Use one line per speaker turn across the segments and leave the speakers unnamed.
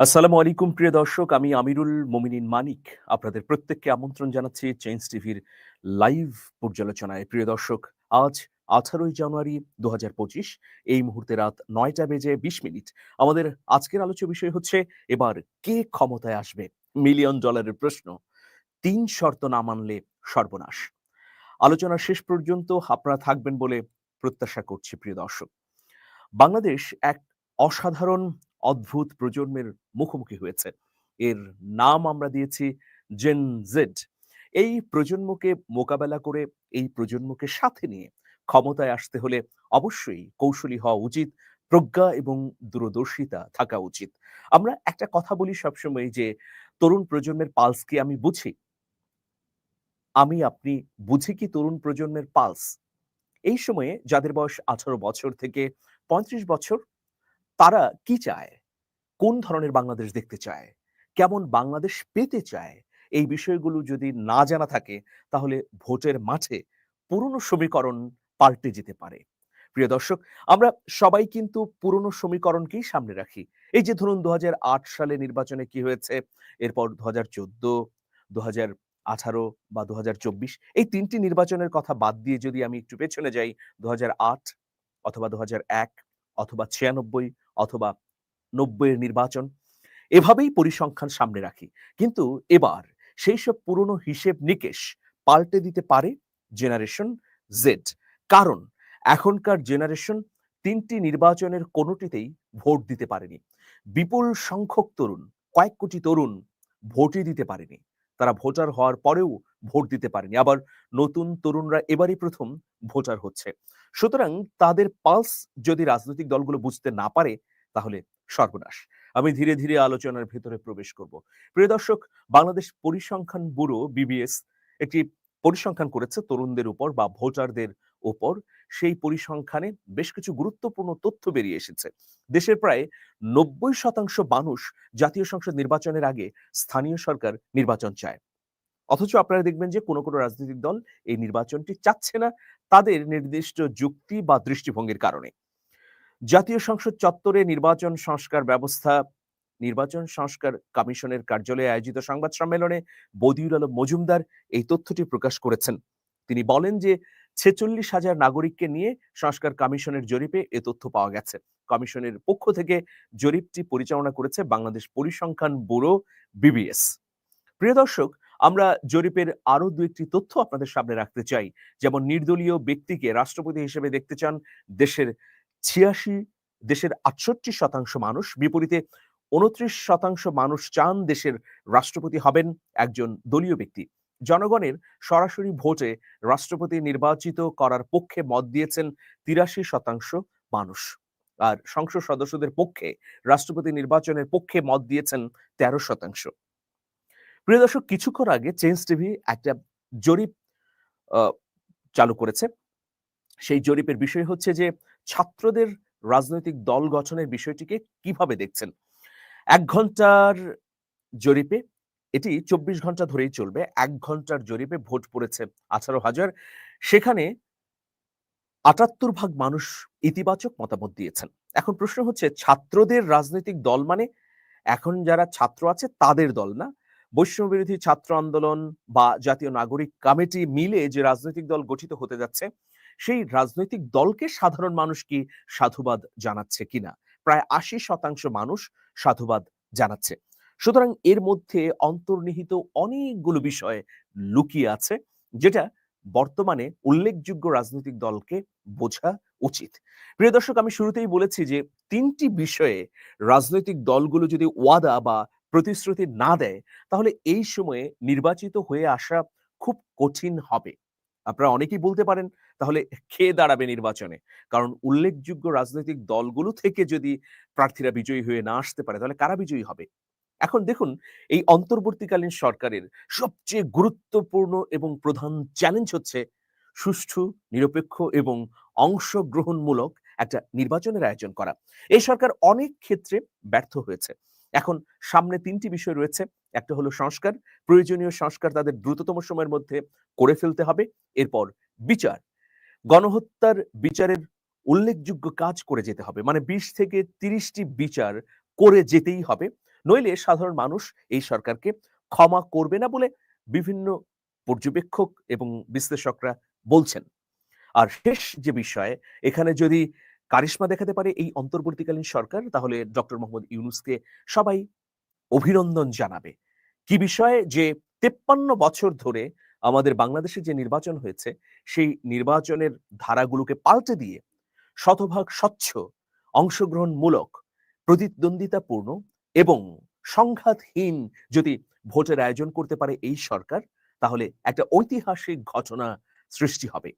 আসসালামু আলাইকুম, প্রিয় দর্শক। আমি আমিরুল মোমিনিন মানিক। আপনাদের প্রত্যেককে আমন্ত্রণ জানাচ্ছি চেঞ্জ টিভির লাইভ পর্যালোচনায়। প্রিয় দর্শক, আজ আঠারোই জানুয়ারি দুহাজার পঁচিশ, এই মুহূর্তে রাত নয়টা বেজে বিশ মিনিট। আমাদের আজকের আলোচ্য বিষয় হচ্ছে, এবার কে ক্ষমতায় আসবে? মিলিয়ন ডলারের প্রশ্ন। তিন শর্ত না মানলে সর্বনাশ। আলোচনার শেষ পর্যন্ত আপনারা থাকবেন বলে প্রত্যাশা করছি, প্রিয় দর্শক। বাংলাদেশ এক অসাধারণ অদ্ভুত প্রজন্মের মুখোমুখি হয়েছে। এর নাম আমরা দিয়েছি জেন জেড এই প্রজন্মকে মোকাবেলা করে, এই প্রজন্মকে সাথে নিয়ে ক্ষমতায় আসতে হলে অবশ্যই কৌশলী হওয়া উচিত, প্রজ্ঞা এবং দূরদর্শিতা থাকা উচিত। আমরা একটা কথা বলি সবসময় যে, তরুণ প্রজন্মের পালস কি আমি বুঝি? আমি, আপনি বুঝি কি তরুণ প্রজন্মের পালস? এই সময়ে যাদের বয়স আঠারো বছর থেকে পঁয়ত্রিশ বছর তারা কি চায়? কোন ধরনের বাংলাদেশ দেখতে চায়? কেমন বাংলাদেশ পেতে চায়? এই বিষয়গুলো যদি না জানা থাকে, তাহলে ভোটের মাঠে পুরনো সমীকরণ পাল্টে যেতে পারে। প্রিয় দর্শক, আমরা সবাই কিন্তু পুরনো সমীকরণকেই সামনে রাখি। এই যে ধরুন দু হাজার আট সালে নির্বাচনে কি হয়েছে, এরপর দু হাজার চোদ্দ দু হাজার আঠারো বা দু হাজার চব্বিশ, এই তিনটি নির্বাচনের কথা বাদ দিয়ে যদি আমি একটু পেছনে যাই দু হাজার আট অথবা দু হাজার এক অথবা ছিয়ানব্বই অথবা নব্বইয়ের নির্বাচন, এভাবেই পরিসংখ্যান সামনে রাখি। কিন্তু এবার সেই সব পুরনো হিসেব নিকেশ পাল্টে দিতে পারে জেনারেশন জেড কারণ এখনকার জেনারেশন তিনটি নির্বাচনের কোনোটিতেই ভোট দিতে পারেনি। বিপুল সংখ্যক তরুণ, কয়েক কোটি তরুণ ভোটই দিতে পারেনি। তারা ভোটার হওয়ার পরেও ভোট দিতে পারেনি। আবার নতুন তরুণরা এবারই প্রথম ভোটার হচ্ছে। সুতরাং তাদের পালস যদি রাজনৈতিক দলগুলো বুঝতে না পারে, তাহলে সর্বনাশ। আমি ধীরে ধীরে আলোচনার ভেতরে প্রবেশ করব। প্রিয় দর্শক, বাংলাদেশ পরিসংখ্যান ব্যুরো, বিবিএস, একটি পরিসংখ্যান করেছে তরুণদের উপর বা ভোটারদের উপর সেই পরিসংখ্যানে বেশ কিছু গুরুত্বপূর্ণ তথ্য বেরিয়ে এসেছে। দেশের প্রায় নব্বই শতাংশ মানুষ জাতীয় সংসদ নির্বাচনের আগে স্থানীয় সরকার নির্বাচন চায়। অথচ আপনারা দেখবেন যে কোনো কোনো রাজনৈতিক দল এই নির্বাচনটি চাচ্ছে না তাদের নির্দিষ্ট যুক্তি বা দৃষ্টিভঙ্গির কারণে। জাতীয় সংসদ চত্বরে নির্বাচন সংস্কার ব্যবস্থা, নির্বাচন সংস্কার কমিশনের কার্যালয়ে আয়োজিত সংবাদ সম্মেলনে বদিউল আলম মজুমদার এই তথ্যটি প্রকাশ করেছেন। তিনি বলেন যে ছেচল্লিশ হাজার নাগরিককে নিয়ে সংস্কার কমিশনের জরিপে এ তথ্য পাওয়া গেছে। কমিশনের পক্ষ থেকে জরিপটি পরিচালনা করেছে বাংলাদেশ পরিসংখ্যান ব্যুরো, বিবিএস। প্রিয় দর্শক, আমরা জরিপের আরও দু একটি তথ্য আপনাদের সামনে রাখতে চাই। যেমন নির্দলীয় ব্যক্তিকে রাষ্ট্রপতি হিসেবে দেখতে চান দেশের ছিয়াশি, দেশের আটষট্টি শতাংশ মানুষ, বিপরীতে উনত্রিশ শতাংশ মানুষ চান দেশের রাষ্ট্রপতি হবেন একজন দলীয় ব্যক্তি। জনগণের সরাসরি ভোটে রাষ্ট্রপতি নির্বাচিত করার পক্ষে মত দিয়েছেন তিরাশি শতাংশ মানুষ। আর সংসদ সদস্যদের পক্ষে, রাষ্ট্রপতি নির্বাচনের পক্ষে মত দিয়েছেন তেরো শতাংশ। প্রিয় দর্শক, কিছুক্ষণ আগে চেঞ্জ টিভি একটা জরিপ চালু করেছে। সেই জরিপের বিষয় হচ্ছে যে, ছাত্রদের রাজনৈতিক দল গঠনের বিষয়টিকে কীভাবে দেখছেন? এক ঘণ্টার জরিপে এটি চব্বিশ ঘণ্টা ধরেই চলবে, এক ঘণ্টার জরিপে ভোট পড়েছে আঠারো হাজার। সেখানে আটাত্তর ভাগ মানুষ ইতিবাচক মতামত দিয়েছেন। এখন প্রশ্ন হচ্ছে, ছাত্রদের রাজনৈতিক দল মানে? এখন যারা ছাত্র আছে, তাদের দল না? বৈষম্য বিরোধী ছাত্র আন্দোলন বা জাতীয় নাগরিক কমিটি মিলে যে রাজনৈতিক দল গঠিত হতে যাচ্ছে, সেই রাজনৈতিক দলকে সাধারণ মানুষ কি সাধুবাদ জানাচ্ছে কিনা? প্রায় আশি শতাংশ মানুষ সাধুবাদ জানাচ্ছে। সুতরাং এর মধ্যে অন্তর্নিহিত অনেকগুলো বিষয় লুকিয়ে আছে, যেটা বর্তমানে উল্লেখযোগ্য রাজনৈতিক দলকে বোঝা উচিত। প্রিয় দর্শক, আমি শুরুতেই বলেছি যে তিনটি বিষয়ে রাজনৈতিক দলগুলো যদি ওয়াদা বা প্রতিশ্রুতি না দেয়, তাহলে এই সময়ে নির্বাচিত হয়ে আসা খুব কঠিন হবে। আপনারা অনেকেই বলতে পারেন, তাহলে কে দাঁড়াবে নির্বাচনে? কারণ উল্লেখযোগ্য রাজনৈতিক দলগুলো থেকে যদি প্রার্থীরা বিজয়ী হয়ে না আসতে পারে, তাহলে কারা বিজয়ী হবে? এখন দেখুন, এই অন্তর্বর্তীকালীন সরকারের সবচেয়ে গুরুত্বপূর্ণ এবং প্রধান চ্যালেঞ্জ হচ্ছে সুষ্ঠু, নিরপেক্ষ এবং অংশগ্রহণমূলক একটা নির্বাচনের আয়োজন করা। এই সরকার অনেক ক্ষেত্রে ব্যর্থ হয়েছে। এখন সামনে তিনটি বিষয় রয়েছে। একটা হলো সংস্কার। প্রয়োজনীয় সংস্কার তাদের দ্রুততম সময়ের মধ্যে করে ফেলতে হবে। এরপর বিচার। গণহত্যার বিচারের উল্লেখযোগ্য কাজ করে যেতে হবে। মানে বিশ থেকে তিরিশটি বিচার করে যেতেই হবে। নইলে সাধারণ মানুষ এই সরকারকে ক্ষমা করবে না বলে বিভিন্ন পর্যবেক্ষক এবং বিশ্লেষকরা বলছেন। আর শেষ যে বিষয়ে, এখানে যদি কারিশ্মা দেখাতে পারে এই অন্তর্বর্তীকালীন সরকার, তাহলে ডক্টর মোহাম্মদ ইউনুসকে সবাই অভিনন্দন জানাবে। কি বিষয়ে? যে তেপ্পান্ন বছর ধরে আমাদের বাংলাদেশে যে নির্বাচন হয়েছে, সেই নির্বাচনের ধারাগুলোকে পাল্টে দিয়ে শতভাগ স্বচ্ছ, অংশগ্রহণমূলক, প্রতিদ্বন্দ্বিতাপূর্ণ এবং সংঘাতহীন যদি ভোটের আয়োজন করতে পারে এই সরকার, তাহলে একটা ঐতিহাসিক ঘটনা সৃষ্টি হবে।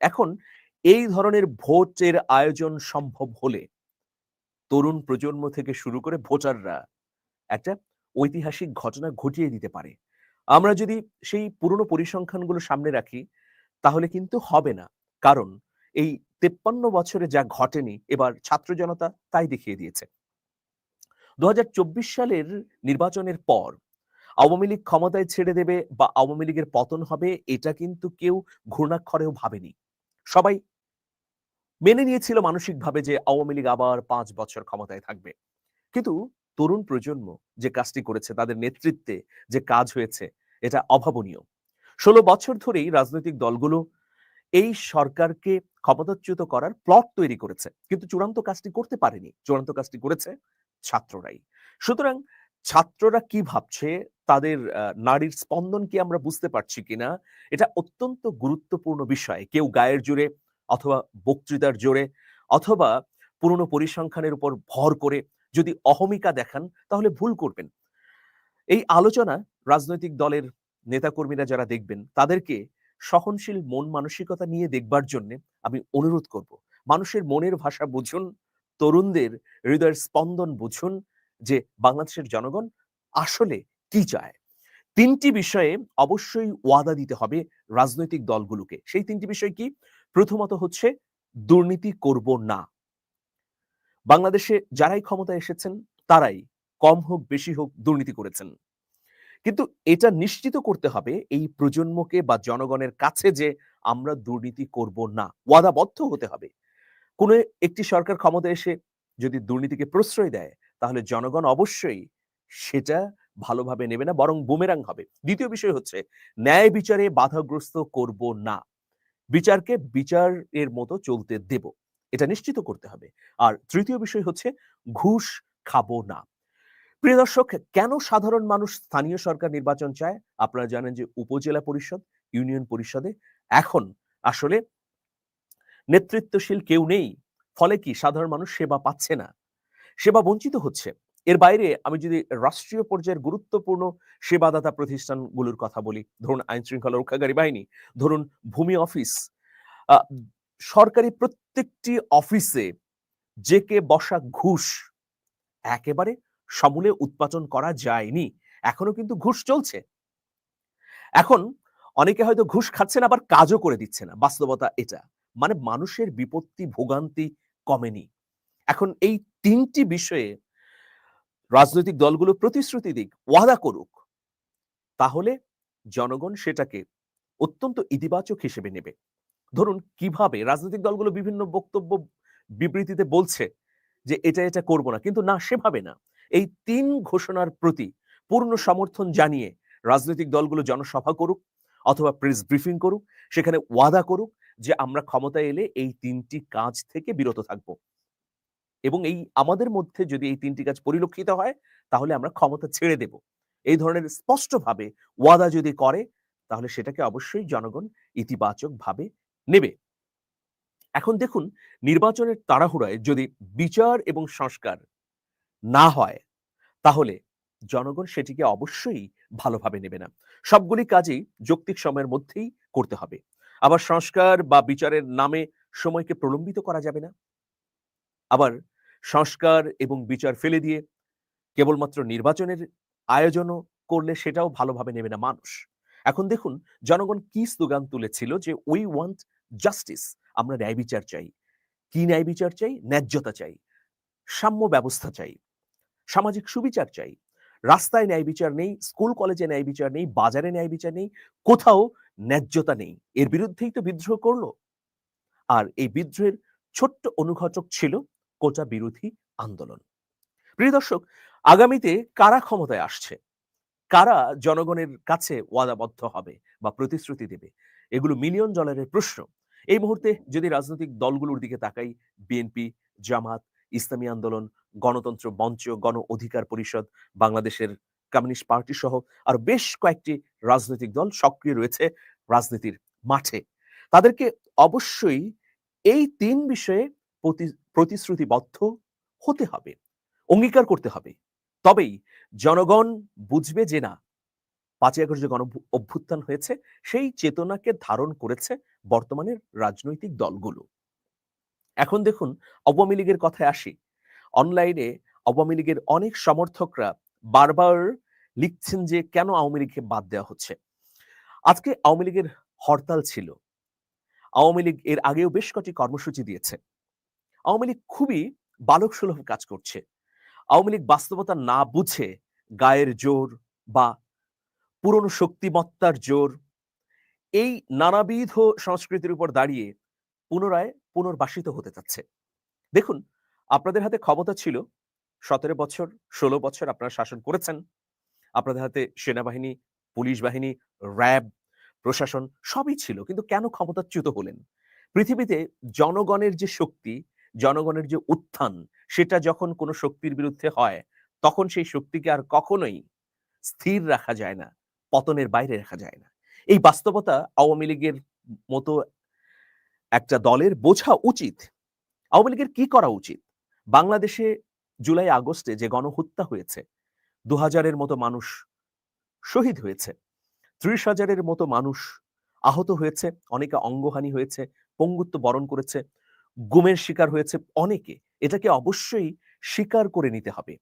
এখন এই ধরনের ভোটের আয়োজন সম্ভব হলে তরুণ প্রজন্ম থেকে শুরু করে ভোটাররা একটা ঐতিহাসিক ঘটনা ঘটিয়ে দিতে পারে। আমরা যদি সেই পুরনো পরিসংখ্যানগুলো সামনে রাখি, তাহলে কিন্তু হবে না। কারণ এই তেপ্পান্ন বছরে যা ঘটেনি, এবার ছাত্র জনতা তাই দেখিয়ে দিয়েছে। দু হাজার চব্বিশ সালের নির্বাচনের পর আওয়ামী লীগ ক্ষমতায় ছেড়ে দেবে বা আওয়ামী লীগের পতন হবে, এটা কিন্তু কেউ ঘূর্ণাক্ষরেও ভাবেনি। সবাই মেনে নিয়েছিল মানসিকভাবে যে আওয়ামী লীগ আবার পাঁচ বছর ক্ষমতায় থাকবে। কিন্তু তরুণ প্রজন্ম যে কাজটি করেছে, তাদের নেতৃত্বে যে কাজ হয়েছে, এটা অভাবনীয়। ষোলো বছর ধরেই রাজনৈতিক দলগুলো এই সরকারকে ক্ষমতাচ্যুত করার প্লট তৈরি করেছে। কিন্তু চূড়ান্ত কাজটি করতে পারেনি। চূড়ান্ত কাজটি করেছে ছাত্ররাই। সুতরাং ছাত্ররা কি ভাবছে? তাদের নারীর স্পন্দন কি আমরা বুঝতে পারছি কিনা? এটা অত্যন্ত গুরুত্বপূর্ণ বিষয়। কেউ গায়ের জোরে অথবা বক্তৃতার জোরে অথবা পুরনো পরিসংখ্যানের উপর ভর করে যদি অহমিকা দেখান, তাহলে ভুল করবেন। এই আলোচনা রাজনৈতিক দলের নেতাকর্মীরা যারা দেখবেন, তাদেরকে সহনশীল মন মানসিকতা নিয়ে দেখবার জন্য আমি অনুরোধ করব। মানুষের মনের ভাষা বুঝুন তরুণদের হৃদয়ের স্পন্দন বুঝুন যে বাংলাদেশের জনগণ আসলে কি চায়। তিনটি বিষয়ে অবশ্যই ওয়াদা দিতে হবে রাজনৈতিক দলগুলোকে। সেই তিনটি বিষয় কি? প্রথমত হচ্ছে, দুর্নীতি করব না। বাংলাদেশে যারাই ক্ষমতায় এসেছেন, তারাই কম হোক, বেশি হোক দুর্নীতি করেছেন। কিন্তু এটা নিশ্চিত করতে হবে এই প্রজন্মকে বা জনগণের কাছে যে আমরা দুর্নীতি করব না। ওয়াদাবদ্ধ হতে হবে। কোনো একটি সরকার ক্ষমতা এসে যদি দুর্নীতিকে প্রশ্রয় দেয়, তাহলে জনগণ অবশ্যই সেটা ভালোভাবে নেবে না, বরং বুমেরাং হবে। দ্বিতীয় বিষয় হচ্ছে, ন্যায় বিচারে বাধাগ্রস্ত করব না। বিচারকে বিচারের মতো চলতে দেব, এটা নিশ্চিত করতে হবে। আর তৃতীয় বিষয় হচ্ছে, ঘুষ খাব না। প্রিয় দর্শক, কেন সাধারণ মানুষ স্থানীয় সরকার নির্বাচন চায়? আপনারা জানেন যে উপজেলা পরিষদ, ইউনিয়ন পরিষদে এখন আসলে নেতৃত্বশীল কেউ নেই, ফলে কি সাধারণ মানুষ সেবা পাচ্ছে না? সেবা বঞ্চিত হচ্ছে। এর বাইরে আমি যদি রাষ্ট্রীয় পর্যায়ের গুরুত্বপূর্ণ সেবাদাতা প্রতিষ্ঠানগুলোর কথা বলি, ধরুন আইন শৃঙ্খলা রক্ষাকারী বাহিনী, ধরুন ভূমি অফিস সরকারি প্রত্যেকটি অফিসে যে কে বসা ঘুষ একেবারে সমূলে উৎপাদন করা যায়নি। এখনও কিন্তু ঘুষ চলছে। এখন অনেকে হয়তো ঘুষ খাচ্ছেন আবার কাজও করে দিচ্ছে না। বাস্তবতা এটা। মানে মানুষের বিপত্তি, ভোগান্তি কমেনি। এখন এই তিনটি বিষয়ে রাজনৈতিক দলগুলো প্রতিশ্রুতি দিক, ওয়াদা করুক, তাহলে জনগণ সেটাকে অত্যন্ত ইতিবাচক হিসেবে নেবে। ধরুন, কীভাবে রাজনৈতিক দলগুলো বিভিন্ন বক্তব্য বিবৃতিতে বলছে যে এটা এটা করব না, কিন্তু না, সেভাবে না। এই তিন ঘোষণার প্রতি পূর্ণ সমর্থন জানিয়ে রাজনৈতিক দলগুলো জনসভা করুক অথবা প্রেস ব্রিফিং করুক, সেখানে ওয়াদা করুক যে আমরা ক্ষমতায় এলে এই তিনটি কাজ থেকে বিরত থাকব। এবং এই আমাদের মধ্যে যদি এই তিনটি কাজ পরিলক্ষিত হয়, তাহলে আমরা ক্ষমতা ছেড়ে দেব। এই ধরনের স্পষ্টভাবে ওয়াদা যদি করে, তাহলে সেটাকে অবশ্যই জনগণ ইতিবাচক ভাবে নেবে। এখন দেখুন, নির্বাচনের তাড়াহুড়ায় যদি বিচার এবং সংস্কার না হয়, তাহলে জনগণ সেটিকে অবশ্যই ভালোভাবে নেবে না। সবগুলি কাজেই যৌক্তিক সময়ের মধ্যেই করতে হবে। আবার সংস্কার বা বিচারের নামে সময়কে প্রলম্বিত করা যাবে না? আবার সংস্কার এবং বিচার ফেলে দিয়ে কেবলমাত্র নির্বাচনের আয়োজনও করলে সেটাও ভালোভাবে নেবে না মানুষ। এখন দেখুন, জনগণ কি স্লোগান তুলেছিল যে উই ওয়ান্ট জাস্টিস আমরা ন্যায় বিচার চাই। কি ন্যায় বিচার চাই? ন্যায্যতা চাই। সাম্য ব্যবস্থা চাই। সামাজিক সুবিচার চাই। রাস্তায় ন্যায় বিচার নেই, স্কুল কলেজে ন্যায় বিচার নেই, বাজারে ন্যায় বিচার নেই, কোথাও ন্যায্যতা নেই। এর বিরুদ্ধেই তো বিদ্রোহ করল। আর এই বিদ্রোহের ছোট্ট অনুঘটক ছিল কোটা বিরোধী আন্দোলন। প্রিয় দর্শক, আগামীতে কারা ক্ষমতায় আসছে? কারা জনগণের কাছে ওয়াদাবদ্ধ হবে বা প্রতিশ্রুতি দেবে? এগুলো মিলিয়ন ডলারের প্রশ্ন। এই মুহূর্তে যদি রাজনৈতিক দলগুলোর দিকে তাকাই, বিএনপি, জামাত, ইসলামী আন্দোলন, গণতন্ত্র মঞ্চ, গণ অধিকার পরিষদ, বাংলাদেশের কমিউনিস্ট পার্টি সহ আর বেশ কয়েকটি রাজনৈতিক দল সক্রিয় রয়েছে রাজনীতির মাঠে। তাদেরকে অবশ্যই এই তিন বিষয়ে প্রতিশ্রুতিবদ্ধ হতে হবে, অঙ্গীকার করতে হবে। তবেই জনগণ বুঝবে যে না, পাঁচই আগস্ট যে গণ অভ্যুত্থান হয়েছে, সেই চেতনাকে ধারণ করেছে বর্তমানের রাজনৈতিক দলগুলো। এখন দেখুন, আওয়ামী লীগের কথায় আসি। অনলাইনে আওয়ামী লীগের অনেক সমর্থকরা বারবার লিখছেন যে, কেন আওয়ামী লীগকে বাদ দেওয়া হচ্ছে? আজকে আওয়ামী লীগের হরতাল ছিল। আওয়ামী লীগ এর আগেও বেশ কটি কর্মসূচি দিয়েছে। আওয়ামী লীগ খুবই বালক সুলভ কাজ করছে। আওয়ামী লীগ বাস্তবতা না বুঝে গায়ের জোর বা পুরনো শক্তিমত্তার জোর, এই নানাবিধ সংস্কৃতির উপর দাঁড়িয়ে পুনরায় পুনর্বাসিত হতে চাচ্ছে। দেখুন, আপনাদের হাতে ক্ষমতা ছিল সতেরো বছর, ষোলো বছর আপনারা শাসন করেছেন। আপনাদের হাতে সেনাবাহিনী, পুলিশ বাহিনী, র্যাব, প্রশাসন সবই ছিল। কিন্তু কেন ক্ষমতাচ্যুত হলেন? পৃথিবীতে জনগণের যে শক্তি, জনগণের যে উত্থান, সেটা যখন কোনো শক্তির বিরুদ্ধে হয়, তখন সেই শক্তিকে আর কখনোই স্থির রাখা যায় না, পতনের বাইরে রাখা যায় না। এই বাস্তবতা আওয়ামী লীগের মতো একটা দলের বোঝা উচিত। আওয়ামী লীগের কি করা উচিত? বাংলাদেশে জুলাই, আগস্টে যে গণহত্যা হয়েছে দু হাজারের মতো মানুষ শহীদ হয়েছে, ত্রিশ হাজারের মতো মানুষ আহত হয়েছে, অনেকে অঙ্গহানি হয়েছে, পঙ্গুত্ব বরণ করেছে, গুমের শিকার হয়েছে, অনেকে। এটাকে অবশ্যই স্বীকার করে নিতে হবে।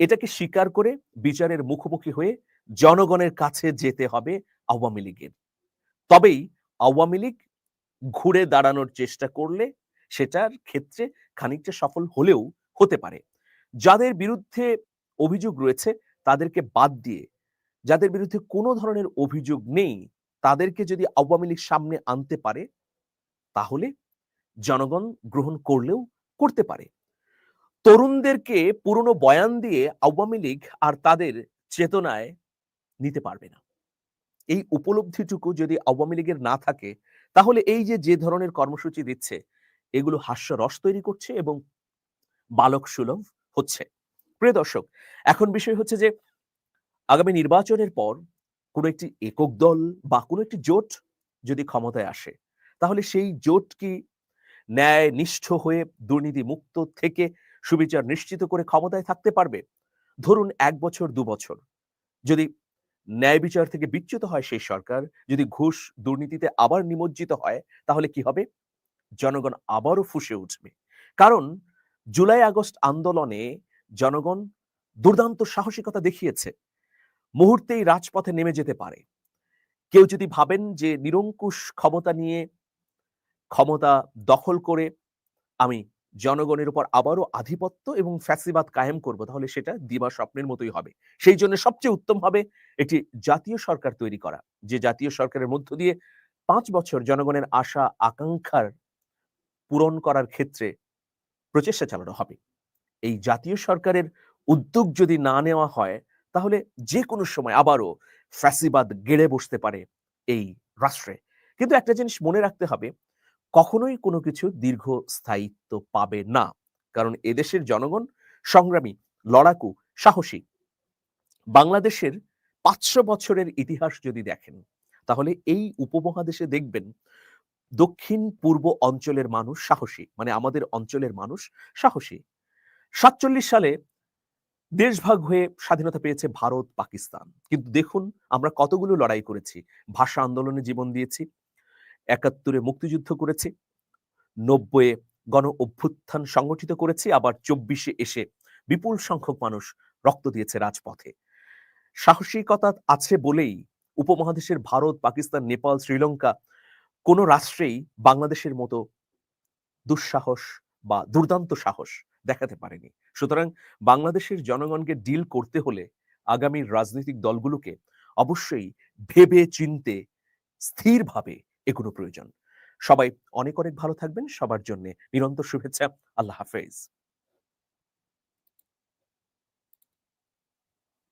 এটাকে স্বীকার করে বিচারের মুখোমুখি হয়ে জনগণের কাছে যেতে হবে আওয়ামী লীগের। তবেই আওয়ামী লীগ ঘুরে দাঁড়ানোর চেষ্টা করলে সেটার ক্ষেত্রে খানিকটা সফল হলেও হতে পারে। যাদের বিরুদ্ধে অভিযোগ রয়েছে, তাদেরকে বাদ দিয়ে, যাদের বিরুদ্ধে কোনো ধরনের অভিযোগ নেই, তাদেরকে যদি আওয়ামী লীগ সামনে আনতে পারে, তাহলে জনগণ গ্রহণ করলেও করতে পারে। তরুণদেরকে পুরনো বয়ান দিয়ে আওয়ামী লীগ আর তাদের চেতনায় নিতে পারবে না। এই উপলব্ধিটুকু যদি আওয়ামী লীগের না থাকে, তাহলে এই যে যে ধরনের কর্মসূচি দিচ্ছে, এগুলো হাস্যরস তৈরি করছে এবং বালক সুলভ হচ্ছে। প্রিয় দর্শক, এখন বিষয় হচ্ছে যে, আগামী নির্বাচনের পর কোনো একটি একক দল বা কোনো একটি জোট যদি ক্ষমতায় আসে, তাহলে সেই জোট কি ন্যায় নিষ্ঠ হয়ে দুর্নীতি মুক্ত থেকে সুবিচার নিশ্চিত করে ক্ষমতায় থাকতে পারবে? ধরুন এক বছর, দু বছর। যদি ন্যায় বিচার থেকে বিচ্যুত হয় সেই সরকার, যদি ঘুষ দুর্নীতিতে আবার নিমজ্জিত হয়, তাহলে কি হবে? জনগণ আবারও ফুসে উঠবে। কারণ জুলাই আগস্ট আন্দোলনে জনগণ দুর্দান্ত সাহসিকতা দেখিয়েছে। মুহূর্তেই রাজপথে নেমে যেতে পারে। কেউ যদি ভাবেন যে নিরঙ্কুশ ক্ষমতা নিয়ে ক্ষমতা দখল করে আমি জনগণের উপর আবারও আধিপত্য এবং ফ্যাসিবাদ কায়েম করব, তাহলে সেটা দিবা স্বপ্নের মতোই হবে। সেই জন্য সবচেয়ে উত্তম হবে একটি জাতীয় সরকার তৈরি করা, যে জাতীয় সরকারের মধ্য দিয়ে পাঁচ বছর জনগণের আশা আকাঙ্ক্ষার পূরণ করার ক্ষেত্রে প্রচেষ্টা চালানো হবে। এই জাতীয় সরকারের উদ্যোগ যদি না নেওয়া হয়, তাহলে যে কোনো সময় আবারও ফ্যাসিবাদ গেড়ে বসতে পারে এই রাষ্ট্রে। কিন্তু একটা জিনিস মনে রাখতে হবে, কখনোই কোনো কিছু দীর্ঘ স্থায়িত্ব পাবে না। কারণ এদেশের জনগণ সংগ্রামী, লড়াকু, সাহসী। বাংলাদেশের পাঁচশো বছরের ইতিহাস যদি দেখেন, তাহলে এই উপমহাদেশে দেখবেন দক্ষিণ পূর্ব অঞ্চলের মানুষ সাহসী মানে আমাদের অঞ্চলের মানুষ সাহসী। সাতচল্লিশ সালে দেশভাগ হয়ে স্বাধীনতা পেয়েছে ভারত, পাকিস্তান। কিন্তু দেখুন, আমরা কতগুলো লড়াই করেছি। ভাষা আন্দোলনে জীবন দিয়েছি, একাত্তরে মুক্তিযুদ্ধ করেছি, নব্বইয়ে গণ অভ্যুত্থান সংগঠিত করেছি, আবার চব্বিশে এসে বিপুল সংখ্যক মানুষ রক্ত দিয়েছে রাজপথে। সাহসিকতা আছে বলেই উপমহাদেশের ভারত, পাকিস্তান, নেপাল, শ্রীলঙ্কা কোন রাষ্ট্রেই বাংলাদেশের মতো দুঃসাহস বা দুর্দান্ত সাহস দেখাতে পারেনি। সুতরাং বাংলাদেশের জনগণকে ডিল করতে হলে আগামী রাজনৈতিক দলগুলোকে অবশ্যই ভেবে চিনতে, স্থিরভাবে এগুলো প্রয়োজন। সবাই অনেক অনেক ভালো থাকবেন। সবার জন্য নিরন্তর শুভেচ্ছা। আল্লাহ হাফেজ।